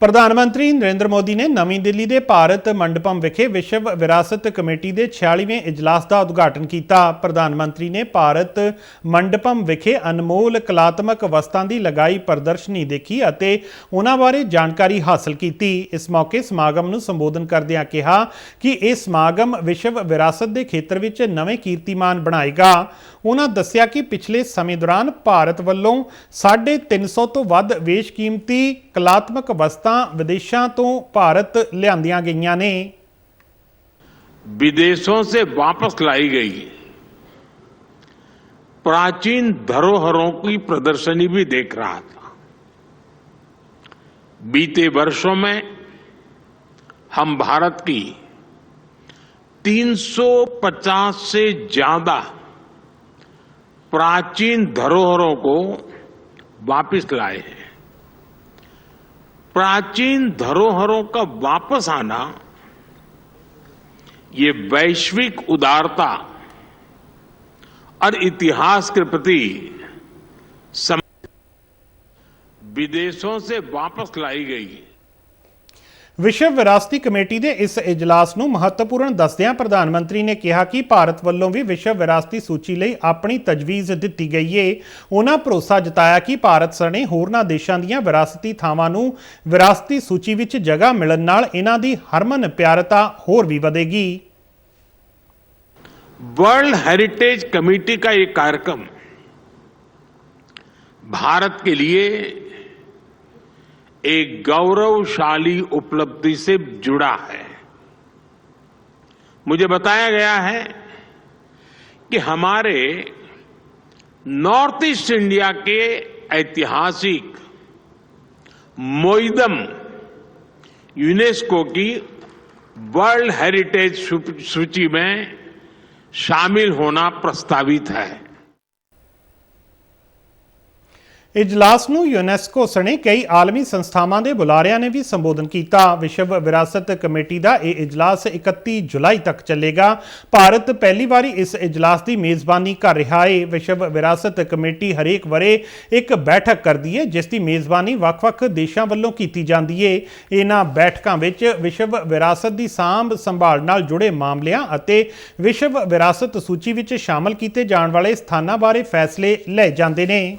ਪ੍ਰਧਾਨ ਮੰਤਰੀ ਨਰਿੰਦਰ ਮੋਦੀ ਨੇ ਨਵੀਂ ਦਿੱਲੀ ਦੇ ਭਾਰਤ ਮੰਡਪਮ ਵਿਖੇ ਵਿਸ਼ਵ ਵਿਰਾਸਤ ਕਮੇਟੀ ਦੇ 46ਵੇਂ ਇਜਲਾਸ ਦਾ ਉਦਘਾਟਨ ਕੀਤਾ। ਪ੍ਰਧਾਨ ਮੰਤਰੀ ਨੇ ਭਾਰਤ ਮੰਡਪਮ ਵਿਖੇ ਅਨਮੋਲ ਕਲਾਤਮਕ ਵਸਤਾਂ ਦੀ ਲਗਾਈ ਪ੍ਰਦਰਸ਼ਨੀ ਦੇਖੀ ਅਤੇ ਉਹਨਾਂ ਬਾਰੇ ਜਾਣਕਾਰੀ ਹਾਸਲ ਕੀਤੀ। ਇਸ ਮੌਕੇ ਸਮਾਗਮ ਨੂੰ ਸੰਬੋਧਨ ਕਰਦਿਆਂ ਕਿਹਾ ਕਿ ਇਹ ਸਮਾਗਮ ਵਿਸ਼ਵ ਵਿਰਾਸਤ ਦੇ ਖੇਤਰ ਵਿੱਚ ਨਵੇਂ ਕੀਰਤੀਮਾਨ ਬਣਾਏਗਾ। ਉਹਨਾਂ ਦੱਸਿਆ ਕਿ ਪਿਛਲੇ ਸਮੇਂ ਦੌਰਾਨ ਭਾਰਤ ਵੱਲੋਂ 350 ਤੋਂ ਵੱਧ ਵੇਸ਼ਕੀਮਤੀ ਕਲਾਤਮਕ ਵਸਤਾਂ ਵਿਦੇਸ਼ਾਂ ਤੋਂ ਭਾਰਤ ਲਿਆਂਦੀਆਂ ਗਈਆਂ ਨੇ विदेशों से वापस लाई गई प्राचीन धरोहरों की प्रदर्शनी भी देख रहा था बीते वर्षों में हम भारत की 350 से ज्यादा प्राचीन धरोहरों को वापस लाए हैं प्राचीन धरोहरों का वापस आना, ये वैश्विक उदारता और इतिहास के प्रति. विदेशों से वापस लाई गई ਵਿਸ਼ਵ ਵਿਰਾਸਤੀ ਕਮੇਟੀ ਦੇ ਇਸ ਇਜਲਾਸ ਨੂੰ ਮਹੱਤਵਪੂਰਨ ਦੱਸਦਿਆਂ ਪ੍ਰਧਾਨ ਮੰਤਰੀ ਨੇ ਕਿਹਾ ਕਿ ਭਾਰਤ ਵੱਲੋਂ ਵੀ ਵਿਸ਼ਵ ਵਿਰਾਸਤੀ ਸੂਚੀ ਲਈ ਆਪਣੀ ਤਜਵੀਜ਼ ਦਿੱਤੀ ਗਈ ਏ ਉਹਨਾਂ ਭਰੋਸਾ ਜਤਾਇਆ ਕਿ ਭਾਰਤ ਸਣੇ ਹੋਰਨਾਂ ਦੇਸ਼ਾਂ ਦੀਆਂ ਵਿਰਾਸਤੀ ਥਾਵਾਂ ਨੂੰ ਵਿਰਾਸਤੀ ਸੂਚੀ ਵਿੱਚ ਜਗ੍ਹਾ ਮਿਲਣ ਨਾਲ ਇਹਨਾਂ ਦੀ ਹਰਮਨ ਪਿਆਰਤਾ ਹੋਰ ਵੀ ਵਧੇਗੀ वर्ल्ड हेरिटेज कमेटी का ये कार्यक्रम भारत के लिए एक गौरवशाली उपलब्धि से जुड़ा है। मुझे बताया गया है कि हमारे नॉर्थ ईस्ट इंडिया के ऐतिहासिक मोइदम यूनेस्को की वर्ल्ड हेरिटेज सूची में शामिल होना प्रस्तावित है। ਇਜਲਾਸ ਨੂੰ ਯੂਨੈਸਕੋ ਸਣੇ ਕਈ ਆਲਮੀ ਸੰਸਥਾਵਾਂ ਦੇ ਬੁਲਾਰਿਆਂ ਨੇ ਵੀ ਸੰਬੋਧਨ ਕੀਤਾ। ਵਿਸ਼ਵ ਵਿਰਾਸਤ ਕਮੇਟੀ ਦਾ ਇਹ ਇਜਲਾਸ 31 ਜੁਲਾਈ ਤੱਕ ਚੱਲੇਗਾ। ਭਾਰਤ ਪਹਿਲੀ ਵਾਰੀ ਇਸ ਇਜਲਾਸ ਦੀ ਮੇਜ਼ਬਾਨੀ ਕਰ ਰਿਹਾ ਹੈ ਵਿਸ਼ਵ ਵਿਰਾਸਤ ਕਮੇਟੀ ਹਰੇਕ ਵਰੇ ਇੱਕ ਬੈਠਕ ਕਰਦੀ ਹੈ ਜਿਸ ਦੀ ਮੇਜ਼ਬਾਨੀ ਵੱਖ-ਵੱਖ ਦੇਸ਼ਾਂ ਵੱਲੋਂ ਕੀਤੀ ਜਾਂਦੀ ਹੈ ਇਹਨਾਂ ਬੈਠਕਾਂ ਵਿੱਚ ਵਿਸ਼ਵ ਵਿਰਾਸਤ ਦੀ ਸਾਂਭ ਸੰਭਾਲ ਨਾਲ ਜੁੜੇ ਮਾਮਲਿਆਂ ਅਤੇ ਵਿਸ਼ਵ ਵਿਰਾਸਤ ਸੂਚੀ ਵਿੱਚ ਸ਼ਾਮਲ ਕੀਤੇ ਜਾਣ ਵਾਲੇ ਸਥਾਨਾਂ ਬਾਰੇ ਫੈਸਲੇ ਲਏ ਜਾਂਦੇ ਨੇ।